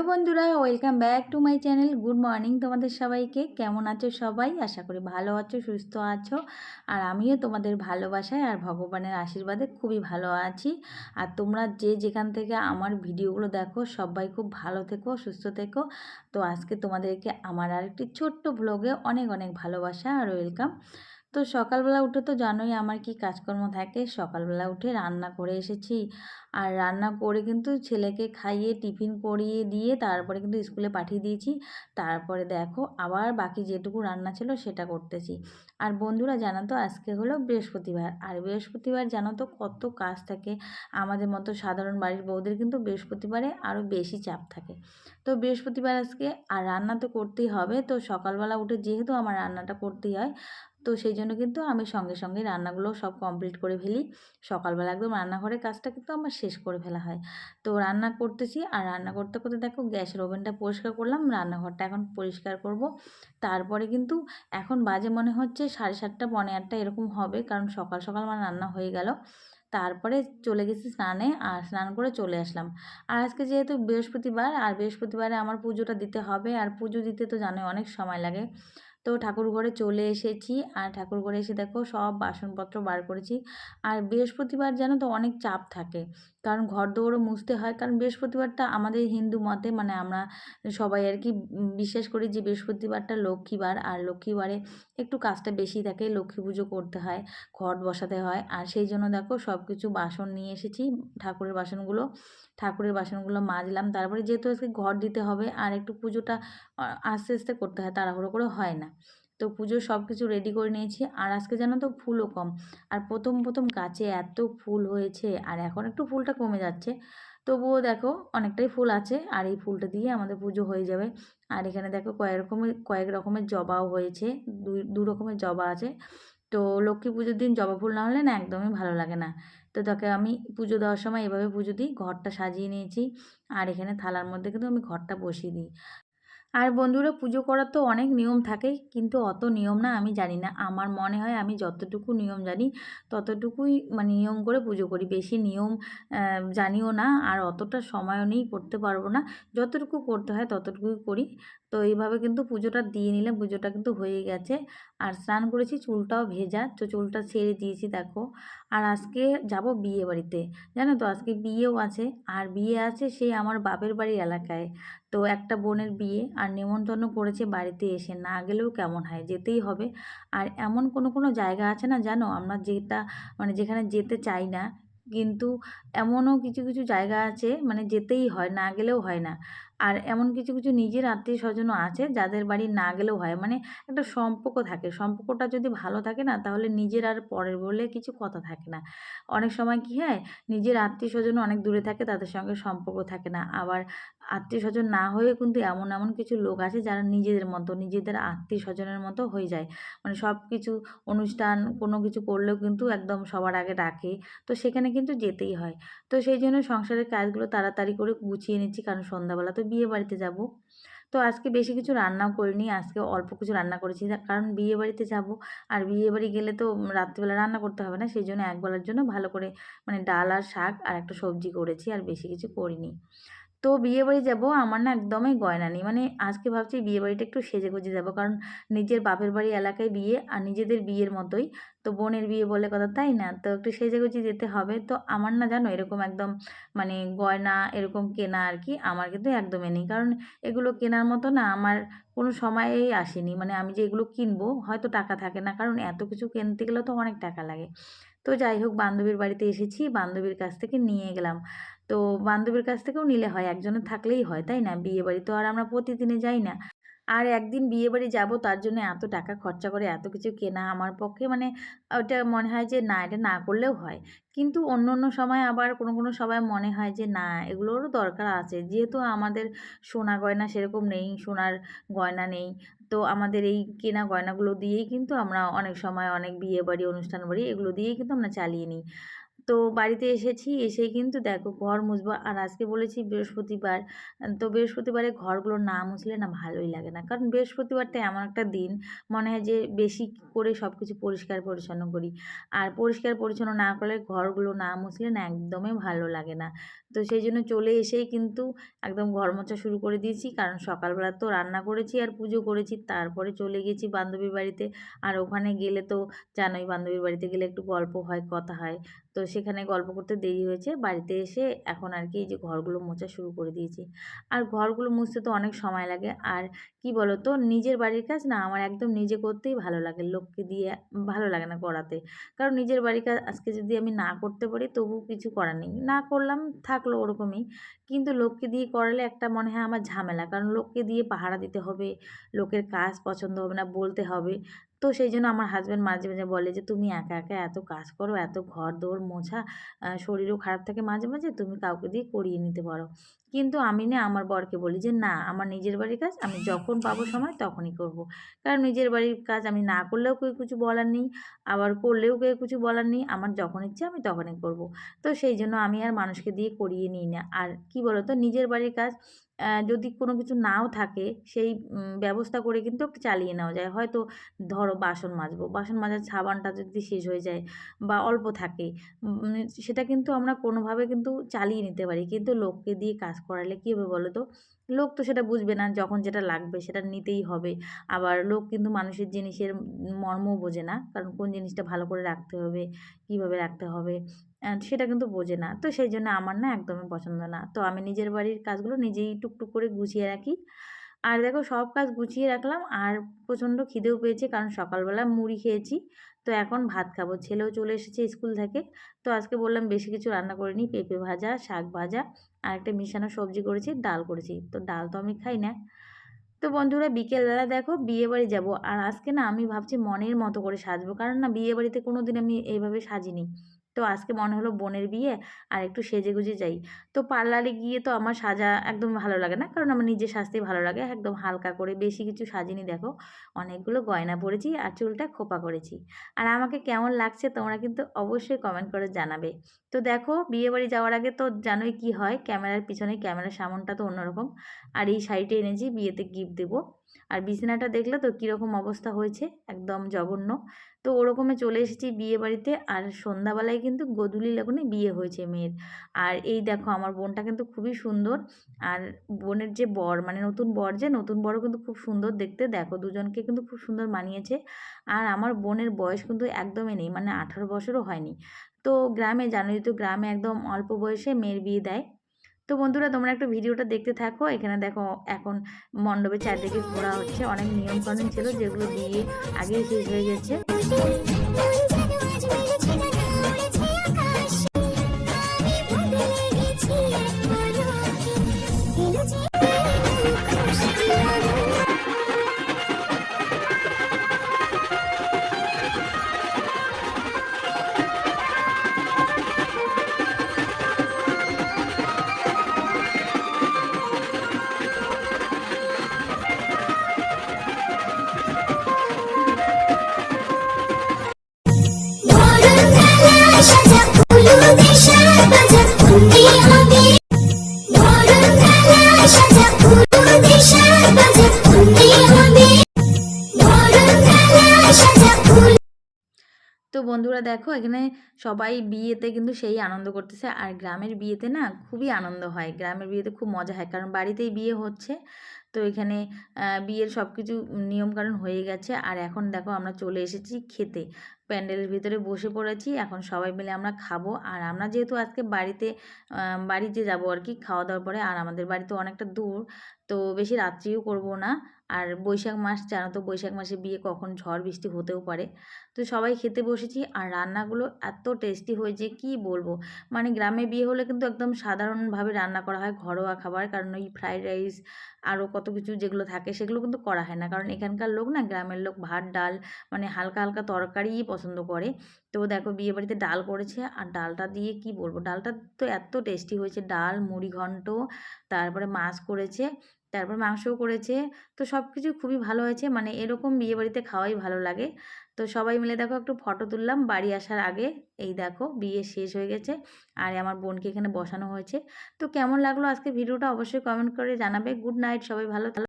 Hello বন্ধুরা, welcome back to my channel. Good morning তোমাদের সবাইকে। কেমন আছো সবাই? আশা করি ভালো আছো, সুস্থ আছো। আর আমিও তোমাদের ভালোবাসায় আর ভগবানের আশীর্বাদে খুবই ভালো আছি। আর তোমরা যে যেখান থেকে আমার ভিডিওগুলো দেখো, সবাই খুব ভালো থেকো, সুস্থ থেকো। তো আজকে তোমাদেরকে আমার আরেকটি ছোট্ট ব্লগে অনেক অনেক ভালোবাসা আর ওয়েলকাম। তো সকালবেলা উঠে তো জানোই আমার কি কাজকর্ম থাকে। সকালবেলা উঠে রান্না করে এসেছি। আর রান্না করে কিন্তু ছেলেকে খাইয়ে, টিফিন করিয়ে দিয়ে তারপরে কিন্তু স্কুলে পাঠিয়ে দিয়েছি। তারপরে দেখো আবার বাকি যেটুকু রান্না ছিল সেটা করতেছি। আর বন্ধুরা জানো তো আজকে হলো বৃহস্পতিবার। আর বৃহস্পতিবার জানো তো কত কাজ থাকে। আমাদের মতো সাধারণ বাড়ির বউদের কিন্তু বৃহস্পতিবারে আরও বেশি চাপ থাকে। তো বৃহস্পতিবার আজকে আর রান্না তো করতেই হবে। তো সকালবেলা উঠে যেহেতু আমার রান্নাটা করতেই হয় তো সেই জন্য কিন্তু আমি সঙ্গে সঙ্গে রান্নাগুলো সব কমপ্লিট করে ফেলি। সকালবেলা একদম রান্নাঘরের কাজটা কিন্তু আমার শেষ করে ফেলা হয়। তো রান্না করতেছি আর রান্না করতে করতে দেখো গ্যাসের ওভেনটা পরিষ্কার করলাম, রান্নাঘরটা এখন পরিষ্কার করব। তারপরে কিন্তু এখন বাজে মনে হচ্ছে সাড়ে সাতটা, পনে আটটা এরকম হবে কারণ সকাল সকাল আমার রান্না হয়ে গেল। তারপরে চলে গেছি স্নানে আর স্নান করে চলে আসলাম। আর আজকে যেহেতু বৃহস্পতিবার, আর বৃহস্পতিবারে আমার পুজোটা দিতে হবে। আর পুজো দিতে তো জানোই অনেক সময় লাগে। তো ঠাকুর ঘরে চলে এসেছি। আর ঠাকুর ঘরে এসে দেখো সব বাসনপত্র বার করেছি। আর বৃহস্পতিবার জানো তো অনেক চাপ থাকে। কারণ ঘর দৌড়ও মুছতে হয়। কারণ বৃহস্পতিবারটা আমাদের হিন্দু মতে মানে আমরা সবাই আর কি বিশ্বাস করি যে বৃহস্পতিবারটা লক্ষ্মীবার। আর লক্ষ্মীবারে একটু কাজটা বেশি থাকে, লক্ষ্মী পুজো করতে হয়, ঘট বসাতে হয়। আর সেই জন্য দেখো সব কিছু বাসন নিয়ে এসেছি, ঠাকুরের বাসনগুলো। ঠাকুরের বাসনগুলো মাজলাম। তারপরে যেহেতু আজকে ঘর দিতে হবে, আর একটু পুজোটা আস্তে আস্তে করতে হয়, তাড়াহুড়ো করে হয় না। তো পুজোর সব কিছু রেডি করে নিয়েছি। আর আজকে জানো তো ফুলও কম। আর প্রথম প্রথম গাছে এত ফুল হয়েছে, আর এখন একটু ফুলটা কমে যাচ্ছে। তবুও দেখো অনেকটাই ফুল আছে, আর এই ফুলটা দিয়ে আমাদের পুজো হয়ে যাবে। আর এখানে দেখো কয়েক রকমের কয়েক রকমের জবাও হয়েছে, দুই, দু রকমের জবা আছে। তো লক্ষ্মী পুজোর দিন জবা ফুল না হলে না একদমই ভালো লাগে না। তো তাকে আমি পুজো দেওয়ার সময় এভাবে পুজো দিই, ঘরটা সাজিয়ে নিয়েছি। আর এখানে থালার মধ্যে কিন্তু আমি ঘরটা বসিয়ে দিই। আর বন্ধুরা পুজো করার তো অনেক নিয়ম থাকে, কিন্তু অত নিয়ম না আমি জানি না। আমার মনে হয় আমি যতটুকু নিয়ম জানি, ততটুকুই মানে নিয়ম করে পুজো করি। বেশি নিয়ম জানিও না, আর অতটা সময়ও নেই, করতে পারব না। যতটুকু করতে হয় ততটুকুই করি। তো এইভাবে কিন্তু পুজোটা দিয়ে নিলে পুজোটা কিন্তু হয়ে গেছে। আর স্নান করেছি, চুলটাও ভেজা, তো চুলটা ছেড়ে দিয়েছি, দেখো। আর আজকে যাব বিয়ে বাড়িতে, জানো তো? আজকে বিয়েও আছে, আর বিয়ে আছে সেই আমার বাপের বাড়ির এলাকায়। তো একটা বোনের বিয়ে, আর নেমন্তন্ন করেছে বাড়িতে এসে, না গেলেও কেমন হয়? যেতেই হবে। আর এমন কোনো কোনো জায়গা আছে না, জানো? আমরা যেটা মানে যেখানে যেতে চাই না, কিন্তু এমনও কিছু কিছু জায়গা আছে মানে যেতেই হয়, না গেলেও হয় না। আর এমন কিছু কিছু নিজের আত্মীয় স্বজনও আছে যাদের বাড়ি না গেলেও হয়। মানে একটা সম্পর্ক থাকে। সম্পর্কটা যদি ভালো থাকে না, তাহলে নিজের আর পরের বলে কিছু কথা থাকে না। অনেক সময় কি হয়, নিজের আত্মীয় স্বজন অনেক দূরে থাকে, তাদের সঙ্গে সম্পর্ক থাকে না। আবার আত্মীয় স্বজন না হয়ে কিন্তু এমন এমন কিছু লোক আছে যারা নিজেদের মতো, নিজেদের আত্মীয় স্বজনের মতো হয়ে যায়। মানে সব কিছু অনুষ্ঠান, কোনো কিছু করলেও কিন্তু একদম সবার আগে ডাকে। তো সেখানে কিন্তু যেতেই হয়। তো সেই জন্য সংসারের কাজগুলো তাড়াতাড়ি করে গুছিয়ে নিচ্ছি, কারণ সন্ধ্যাবেলা তো বিয়ে বাড়িতে যাব। তো আজকে বেশি কিছু রান্নাও করিনি, আজকে অল্প কিছু রান্না করেছি। কারণ বিয়ে বাড়িতে যাব আর বিয়ে বাড়ি গেলে তো রাত্রিবেলা রান্না করতে হবে না, সেই জন্য একবেলার জন্য ভালো করে মানে ডাল আর শাক আর একটা সবজি করেছি আর বেশি কিছু করিনি। তো বিয়ে বাড়ি যাব আমার না একদমই গয়না নেই। মানে আজকে ভাবছি বিয়ে বাড়িটা একটু সেজে গুজে যাব। কারণ নিজের বাপের বাড়ি এলাকায় বিয়ে আর নিজেদের বিয়ের মতোই। তো বোনের বিয়ে বলে কথা, তাই না? তো একটু সেজে গুজে যেতে হবে। তো আমার না জানো এরকম একদম মানে গয়না এরকম কেনা আর কি আমার কিন্তু একদমই নেই। কারণ এগুলো কেনার মতো না আমার কোনো সময়েই আসেনি। মানে আমি যে এগুলো কিনবো হয়তো টাকা থাকে না। কারণ এত কিছু কিনতে গেলেও তো অনেক টাকা লাগে। তো যাই হোক, বান্ধবীর বাড়িতে এসেছি, বান্ধবীর কাছ থেকে নিয়ে গেলাম। তো বান্ধবীর কাছ থেকেও নিলে হয়, একজনের থাকলেই হয়, তাই না? বিয়ে বাড়ি তো আর আমরা প্রতিদিনে যাই না। আর একদিন বিয়ে বাড়ি যাব, তার জন্য এত টাকা খরচা করে এত কিছু কেনা আমার পক্ষে মানে ওটা মনে হয় যে না, এটা না করলেও হয়। কিন্তু অন্য অন্য সময় আবার কোনো কোনো সময় মনে হয় যে না, এগুলোরও দরকার আছে। যেহেতু আমাদের সোনা গয়না সেরকম নেই, সোনার গয়না নেই, তো আমাদের এই কেনা গয়নাগুলো দিয়েই কিন্তু আমরা অনেক সময় অনেক বিয়ে বাড়ি, অনুষ্ঠান বাড়ি এগুলো দিয়েই কিন্তু আমরা চালিয়ে নিই। তো বাড়িতে এসেছি, এসেই কিন্তু দেখো ঘর মুছবো। আর আজকে বলেছি বৃহস্পতিবার তো বৃহস্পতিবারে ঘরগুলো না মুছলে না ভালোই লাগে না। কারণ বৃহস্পতিবারটা এমন একটা দিন, মনে হয় যে বেশি করে সব কিছু পরিষ্কার পরিচ্ছন্ন করি। আর পরিষ্কার পরিচ্ছন্ন না করলে ঘরগুলো না মুছলে না একদমই ভালো লাগে না। তো সেই জন্য চলে এসেই কিন্তু একদম ঘর মোছা শুরু করে দিয়েছি। কারণ সকালবেলা তো রান্না করেছি আর পুজো করেছি, তারপরে চলে গেছি বান্ধবীর বাড়িতে। আর ওখানে গেলে তো জানোই বান্ধবীর বাড়িতে গেলে একটু গল্প হয়, কথা হয়। তো সেখানে গল্প করতে দেরি হয়েছে। বাড়িতে এসে এখন আর কি এই যে ঘরগুলো মোছা শুরু করে দিয়েছি। আর ঘরগুলো মুছতে তো অনেক সময় লাগে। আর কি বলো তো নিজের বাড়ির কাজ না আমার একদম নিজে করতেই ভালো লাগে লোককে দিয়ে ভালো লাগে না করাতে। কারণ নিজের বাড়ির কাজ আজকে যদি আমি না করতে পারি তবু কিছু করার নেই। না করলাম থাকল ওরকমই। কিন্তু লোককে দিয়ে করালে একটা মনে হয় আমার ঝামেলা। কারণ লোককে দিয়ে পাহারা দিতে হবে, লোকের কাজ পছন্দ হবে না বলতে হবে। তো সেই জন্য আমার হাজব্যান্ড মাঝে মাঝে বলে যে, তুমি একা একা এত কাজ করো, এত ঘর দৌড় মোছা শরীরও খারাপ থাকে মাঝে মাঝে, তুমি কাউকে দিয়ে করিয়ে নিতে পারো। কিন্তু আমি না আমার বরকে বলি যে, না, আমার নিজের বাড়ির কাজ আমি যখন পাবো সময় তখনই করব। কারণ নিজের বাড়ির কাজ আমি না করলেও কেউ কিছু বলার নেই, আবার করলেও কেউ কিছু বলার নেই, আমার যখন ইচ্ছে আমি তখনই করব। তো সেই জন্য আমি আর মানুষকে দিয়ে করিয়ে নিই না আর কি বলো তো নিজের বাড়ির কাজ যদি কোনো কিছু নাও থাকে, সেই ব্যবস্থা করে কিন্তু চালিয়ে নেওয়া যায় হয়তো ধরো বাসন মাজবো, বাসন মাজার সাবানটা যদি শেষ হয়ে যায় বা অল্প থাকে সেটা কিন্তু আমরা কোনোভাবে কিন্তু চালিয়ে নিতে পারি কিন্তু লোককে দিয়ে কাজ করালে কী হবে বলো তো? লোক তো সেটা বুঝবে না যখন যেটা লাগবে সেটা নিতেই হবে। আবার লোক কিন্তু মানুষের জিনিসের মর্মও বোঝে না। কারণ কোন জিনিসটা ভালো করে রাখতে হবে, কীভাবে রাখতে হবে সেটা কিন্তু বোঝে না। তো সেই জন্য আমার না একদমই পছন্দ না। তো আমি নিজের বাড়ির কাজগুলো নিজেই টুকটুক করে গুছিয়ে রাখি। আর দেখো সব কাজ গুছিয়ে রাখলাম আর প্রচণ্ড খিদেও পেয়েছে কারণ সকালবেলা মুড়ি খেয়েছি। তো এখন ভাত খাব। ছেলেও চলে এসেছে স্কুল থেকে। তো আজকে বললাম বেশি কিছু রান্না করিনি পেঁপে ভাজা, শাক ভাজা আর একটা মিশানো সবজি করেছি, ডাল করেছি। তো ডাল তো আমি খাই না। তো বন্ধুরা বিকেলবেলা দেখো বিয়ে বাড়ি যাব। আর আজকে না আমি ভাবছি মনের মতো করে সাজবো। কারণ না বিয়ে বাড়িতে কোনো দিন আমি এইভাবে সাজিনি। তো আজকে মনে হলো বোনের বিয়ে আর একটু সেজে গুজে যাই। তো পার্লারে গিয়ে তো আমার সাজা একদম ভালো লাগে না, কারণ আমার নিজে সাজতেই ভালো লাগে। একদম হালকা করে বেশি কিছু সাজিনি, দেখো অনেকগুলো গয়না পরেছি আর চুলটা খোপা করেছি। আর আমাকে কেমন লাগছে তোমরা কিন্তু অবশ্যই কমেন্ট করে জানাবে। তো দেখো বিয়ে বাড়ি যাওয়ার আগে তো জানোই কি হয়, ক্যামেরার পিছনে, ক্যামেরার সামনটা তো অন্যরকম। আর এই শাড়িটা এনেছি, বিয়েতে গিফট দেবো। আর বিছানাটা দেখলে তো কীরকম অবস্থা হয়েছে, একদম জঘন্য। তো ওরকমে চলে এসেছি বিয়ে বাড়িতে আর সন্ধ্যাবেলায় কিন্তু গদুলি লাগুনে বিয়ে হয়েছে মেয়ের। আর এই দেখো আমার বোনটা কিন্তু খুবই সুন্দর। আর বোনের যে বর মানে নতুন বর যে, নতুন বরও কিন্তু খুব সুন্দর দেখতে। দেখো দুজনকে কিন্তু খুব সুন্দর মানিয়েছে। আর আমার বোনের বয়স কিন্তু একদমই নেই মানে আঠারো বছরও হয়নি। তো গ্রামে জানোই তো গ্রামে একদম অল্প বয়সে মেয়ের বিয়ে দেয়। তো বন্ধুরা তোমরা একটু ভিডিওটা দেখতে থাকো। এখানে দেখো এখন মণ্ডপে চারদিকে ঘোরা হচ্ছে। অনেক নিয়মকানুন ছিল যেগুলো দিয়ে আগেই শেষ হয়ে গেছে। তো বন্ধুরা দেখো, এখানে সবাই বিয়েতে কিন্তু সেই আনন্দ করতেছে। আর গ্রামের বিয়েতে না খুবই আনন্দ হয়। গ্রামের বিয়েতে খুব মজা হয়। কারণ বাড়িতেই বিয়ে হচ্ছে। তো এখানে বিয়ের সব কিছু নিয়মকানুন হয়ে গেছে। আর এখন দেখো আমরা চলে এসেছি খেতে। প্যান্ডেলের ভিতরে বসে পড়েছি। এখন সবাই মিলে আমরা খাব। আর আমরা যেহেতু আজকে বাড়িতে বাড়িতে যাব আর কি খাওয়া দাওয়ার পরে, আর আমাদের বাড়ি তো অনেকটা দূর তো বেশি রাত্রিও করব না। আর বৈশাখ মাস, জানো তো বৈশাখ মাসে বিয়ে কখন ঝড় বৃষ্টি হতেও পারে। তো সবাই খেতে বসেছি আর রান্নাগুলো এত টেস্টি হয়েছে কি বলব? মানে গ্রামে বিয়ে হলে কিন্তু একদম সাধারণভাবে রান্না করা হয় ঘরোয়া খাবার। কারণ ওই ফ্রাইড রাইস আরও কত কিছু যেগুলো থাকে সেগুলো কিন্তু করা হয় না। কারণ এখানকার লোক না, গ্রামের লোক ভাত, ডাল মানে হালকা হালকা তরকারিই পছন্দ করে। তো দেখো বিয়ে বাড়িতে ডাল করেছে আর ডালটা দিয়ে কি বলব? ডালটা তো এত টেস্টি হয়েছে। ডাল মুড়ি ঘন্ট তারপরে মাছ করেছে। তারপর মাংসও করেছে। তো সব কিছু খুবই ভালো হয়েছে। মানে এরকম বিয়েবাড়িতে খাওয়াই ভালো লাগে। তো সবাই মিলে দেখো একটু ফটো তুললাম। বাড়ি আসার আগে এই দেখো বিয়ে শেষ হয়ে গেছে। আর আমার বোনকে এখানে বসানো হয়েছে। তো কেমন লাগল আজকে ভিডিওটা অবশ্যই কমেন্ট করে জানাবে। গুড নাইট সবাই ভালো